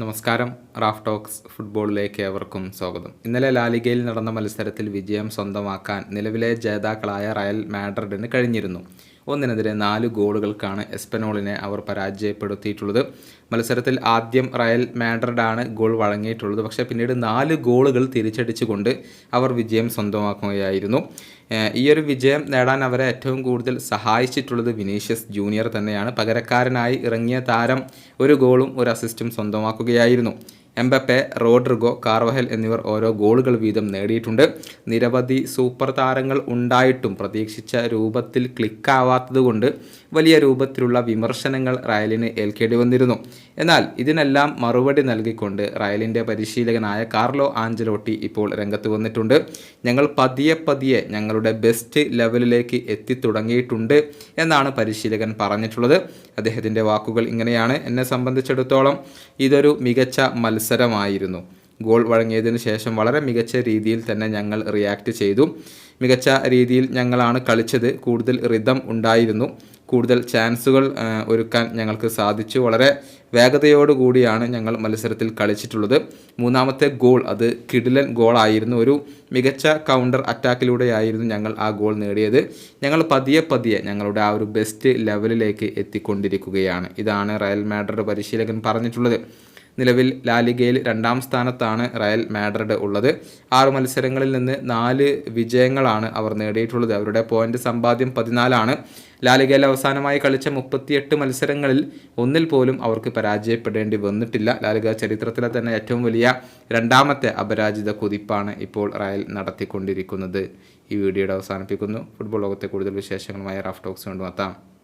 നമസ്കാരം. Raf talks ഫുട്ബോളിലേക്ക് ഏവർക്കും സ്വാഗതം. ഇന്നലെ ലാലിഗയിൽ നടന്ന മത്സരത്തിൽ വിജയം സ്വന്തമാക്കാൻ നിലവിലെ ജേതാക്കളായ റയൽ മാഡ്രിഡിന് കഴിഞ്ഞിരുന്നു. ഒന്നിനെതിരെ നാല് ഗോളുകൾക്കാണ് എസ്പെനോളിനെ അവർ പരാജയപ്പെടുത്തിയിട്ടുള്ളത്. മത്സരത്തിൽ ആദ്യം റയൽ മാഡ്രിഡാണ് ഗോൾ വഴങ്ങിയിട്ടുള്ളത്. പക്ഷേ പിന്നീട് നാല് ഗോളുകൾ തിരിച്ചടിച്ചുകൊണ്ട് അവർ വിജയം സ്വന്തമാക്കുകയായിരുന്നു. ഈ ഒരു വിജയം നേടാൻ അവരെ ഏറ്റവും കൂടുതൽ സഹായിച്ചിട്ടുള്ളത് വിനീഷ്യസ് ജൂനിയർ തന്നെയാണ്. പകരക്കാരനായി ഇറങ്ങിയ താരം ഒരു ഗോളും ഒരു അസിസ്റ്റും സ്വന്തമാക്കുകയായിരുന്നു. എംബപ്പെ റോഡ്രിഗോ കാർവഹൽ എന്നിവർ ഓരോ ഗോളുകൾ വീതം നേടിയിട്ടുണ്ട്. നിരവധി സൂപ്പർ താരങ്ങൾ ഉണ്ടായിട്ടും പ്രതീക്ഷിച്ച രൂപത്തിൽ ക്ലിക്കാവാത്തതുകൊണ്ട് വലിയ രൂപത്തിലുള്ള വിമർശനങ്ങൾ റയലിന് ഏൽക്കേണ്ടി വന്നിരുന്നു. എന്നാൽ ഇതിനെല്ലാം മറുപടി നൽകിക്കൊണ്ട് റയലിന്റെ പരിശീലകനായ കാർലോ ആഞ്ചലോട്ടി ഇപ്പോൾ രംഗത്ത് വന്നിട്ടുണ്ട്. ഞങ്ങൾ പതിയെ പതിയെ ഞങ്ങളുടെ ബെസ്റ്റ് ലെവലിലേക്ക് എത്തിത്തുടങ്ങിയിട്ടുണ്ട് എന്നാണ് പരിശീലകൻ പറഞ്ഞിട്ടുള്ളത്. അദ്ദേഹത്തിന്റെ വാക്കുകൾ ഇങ്ങനെയാണ്. എന്നെ സംബന്ധിച്ചിടത്തോളം ഇതൊരു മികച്ച മത്സരമായിരുന്നു. ഗോൾ വഴങ്ങിയതിന് ശേഷം വളരെ മികച്ച രീതിയിൽ തന്നെ ഞങ്ങൾ റിയാക്ട് ചെയ്തു. മികച്ച രീതിയിൽ ഞങ്ങളാണ് കളിച്ചത്. കൂടുതൽ റിതം ഉണ്ടായിരുന്നു. കൂടുതൽ ചാൻസുകൾ ഒരുക്കാൻ ഞങ്ങൾക്ക് സാധിച്ചു. വളരെ വേഗതയോടുകൂടിയാണ് ഞങ്ങൾ മത്സരത്തിൽ കളിച്ചിട്ടുള്ളത്. മൂന്നാമത്തെ ഗോൾ അത് കിടിലൻ ഗോളായിരുന്നു ഒരു മികച്ച കൗണ്ടർ അറ്റാക്കിലൂടെയായിരുന്നു ഞങ്ങൾ ആ ഗോൾ നേടിയത്. ഞങ്ങൾ പതിയെ പതിയെ ഞങ്ങളുടെ ആ ഒരു ബെസ്റ്റ് ലെവലിലേക്ക് എത്തിക്കൊണ്ടിരിക്കുകയാണ്. ഇതാണ് റയൽ മാഡ്രിഡ് പരിശീലകൻ പറഞ്ഞിട്ടുള്ളത്. നിലവിൽ ലാലിഗയിൽ രണ്ടാം സ്ഥാനത്താണ് റയൽ മാഡ്രിഡ് ഉള്ളത്. ആറ് മത്സരങ്ങളിൽ നിന്ന് നാല് വിജയങ്ങളാണ് അവർ നേടിയിട്ടുള്ളത്. അവരുടെ പോയിന്റ് സമ്പാദ്യം പതിനാലാണ്. ലാലിഗയിൽ അവസാനമായി കളിച്ച മുപ്പത്തിയെട്ട് മത്സരങ്ങളിൽ ഒന്നിൽ പോലും അവർക്ക് പരാജയപ്പെടേണ്ടി വന്നിട്ടില്ല. ലാലിഗ ചരിത്രത്തിലെ തന്നെ ഏറ്റവും വലിയ രണ്ടാമത്തെ അപരാജിത കുതിപ്പാണ് ഇപ്പോൾ റയൽ നടത്തിക്കൊണ്ടിരിക്കുന്നത്. ഈ വീഡിയോയുടെ അവസാനിപ്പിക്കുന്നു. ഫുട്ബോൾ ലോകത്തെ കൂടുതൽ വിശേഷങ്ങളുമായി റാഫ് ടോക്സ് കൊണ്ടുവെത്താം